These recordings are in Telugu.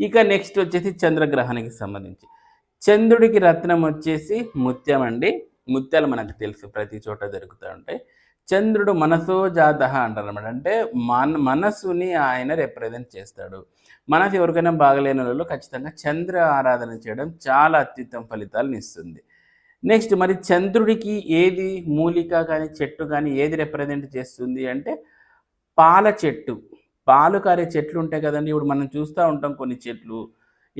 ఇక నెక్స్ట్ వచ్చేసి చంద్రగ్రహానికి సంబంధించి. చంద్రుడికి రత్నం వచ్చేసి ముత్యం అండి. ముత్యాలు మనకు తెలుసు ప్రతి చోట దొరుకుతూ ఉంటాయి. చంద్రుడు మనసో జాత అంటారు అనమాట అంటే మన మనస్సుని ఆయన రిప్రజెంట్ చేస్తాడు. మనసు ఎవరికైనా బాగలేని వాళ్ళు ఖచ్చితంగా చంద్ర ఆరాధన చేయడం చాలా అత్యుత్తమ ఫలితాలను ఇస్తుంది. నెక్స్ట్ మరి చంద్రుడికి ఏది మూలిక కానీ చెట్టు కానీ ఏది రిప్రజెంట్ చేస్తుంది అంటే పాల చెట్టు. పాలు కారే చెట్లు ఉంటాయి కదండి. ఇప్పుడు మనం చూస్తూ ఉంటాం కొన్ని చెట్లు.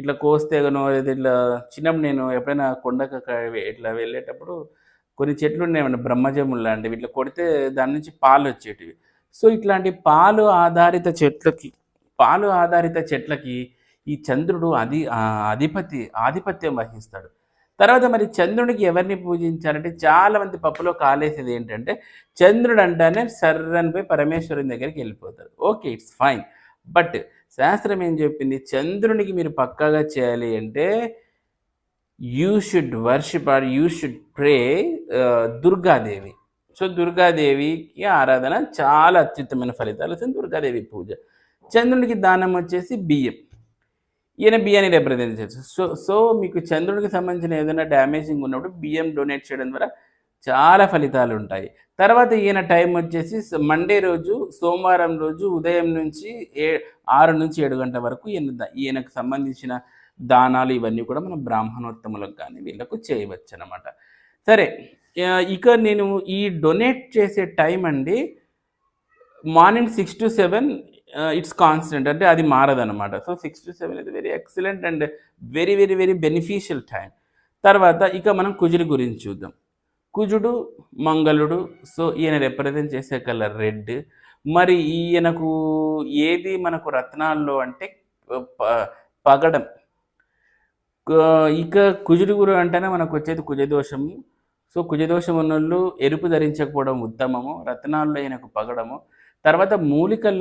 ఇట్లా కోస్తేగను లేదా ఇట్లా చిన్నప్పుడు నేను ఎప్పుడైనా కొండకు ఇట్లా వెళ్ళేటప్పుడు కొన్ని చెట్లు ఉన్నాయన్నమాట బ్రహ్మజములు లాంటివి. ఇట్లా కొడితే దాని నుంచి పాలు వచ్చేటివి. సో ఇట్లాంటి పాలు ఆధారిత చెట్లకి పాలు ఆధారిత చెట్లకి ఈ చంద్రుడు అది అధిపతి ఆధిపత్యం వహిస్తాడు. తర్వాత మరి చంద్రుడికి ఎవరిని పూజించాలంటే చాలా మంది పప్పులో కాలేసేది ఏంటంటే చంద్రుడు అంటానే సర్రని పోయి పరమేశ్వరుని దగ్గరికి వెళ్ళిపోతారు ఓకే ఇట్స్ ఫైన్ బట్ శాస్త్రం ఏం చెప్పింది? చంద్రునికి మీరు పక్కాగా చేయాలి అంటే you should worship or you should pray Durgadevi. So దుర్గాదేవికి ఆరాధన చాలా అత్యుత్తమైన ఫలితాలు. వస్తుంది దుర్గాదేవి పూజ. చంద్రునికి దానం వచ్చేసి బియ్యం. ఈయన బియ్యాన్ని రిప్రజెంట్ చేస్తారు సో సో మీకు చంద్రుడికి సంబంధించిన ఏదైనా డ్యామేజింగ్ ఉన్నప్పుడు బియ్యం డొనేట్ చేయడం ద్వారా చాలా ఫలితాలు ఉంటాయి. తర్వాత ఈయన టైం వచ్చేసి మండే రోజు సోమవారం రోజు ఉదయం నుంచి ఏ ఆరు నుంచి ఏడు గంటల వరకు ఈయన ఈయనకు సంబంధించిన దానాలు ఇవన్నీ కూడా మనం బ్రాహ్మణోత్తములకు కానీ వీళ్ళకు చేయవచ్చు అనమాట సరే ఇక నేను ఈ డొనేట్ చేసే టైం అండి morning six to seven it's constant అంటే అది మారదనమాట సో సిక్స్ టు సెవెన్ ఇది very excellent and very very very beneficial time తర్వాత ఇక మనం కుజుడి గురించి చూద్దాం. కుజుడు మంగళుడు సో ఈయన రిప్రజెంట్ చేసే కలర్ రెడ్. మరి ఈయనకు ఏది మనకు రత్నాల్లో అంటే ప- పగడం. ఇక కుజుడు గురు అంటేనే మనకు వచ్చేది కుజదోషము. సో కుజదోషం ఉన్నోళ్ళు ఎరుపు ధరించకపోవడం ఉత్తమము. రత్నాల్లో ఈయనకు పగడము. తర్వాత మూలికలు